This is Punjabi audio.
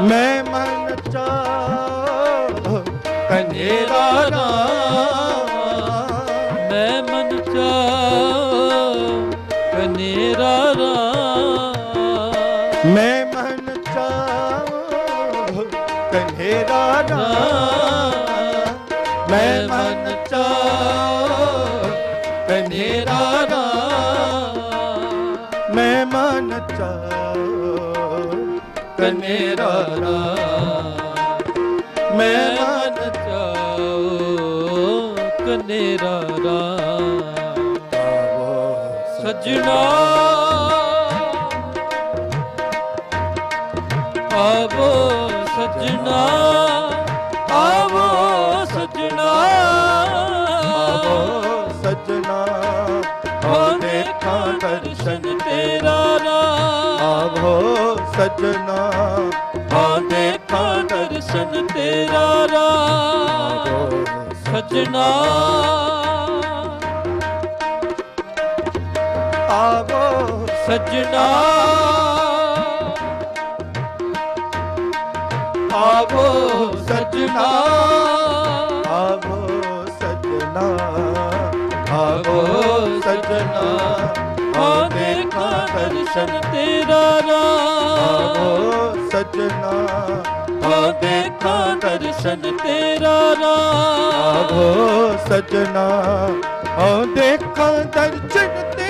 ਮੈਂ ਮਨ ਚਾਹ ਕਨੇਰਾ ਰਾਮ। ਮੈਂ ਮਨ ਚਾ ਕਨੇਰਾ ਰਾਮ। ਮੈਂ ਮਨ ਚਾਹ ਕਨੇਰਾ ਰਾਮ। ਮੈਂ ਮਨ ਚਾਹ ਕਨੇਰਾ ਰਾਮ। ਮੈਂ ਮਨ ਚਾਹ ਕਨੇਰਾ ਰਾਮ ਮੈਂ ਮਨ ਚਾਓ ਕਨੇਰਾ ਸਜਣਾ ਆਵੋ ਸਜਣਾ। ਆਵੋ ਸਜਣਾ। ਹੋ ਦੇਖਾਂ ਦਰਸ਼ਨ ਤੇਰਾ ਰਾਮ ਆਵੋ ਸਜਣਾ। ਆਵੋ ਸਜਣਾ। ਆਵੋ ਸਜਣਾ। ਆਵੋ ਸਜਣਾ। ਆਵੋ ਸਜਣਾ। ਹੋ ਦੇਖਾਂ ਦਰਸ਼ਨ ਤੇਰਾ ਰਾਮ। ਸਜਣਾ। ਹੋ ਦੇਖਾਂ ਦਰਸ਼ਨ ਤੇਰਾ ਰਾਮ। ਸਜਣਾ। ਆਓ ਦੇਖਾਂ ਦਰਸ਼ਨ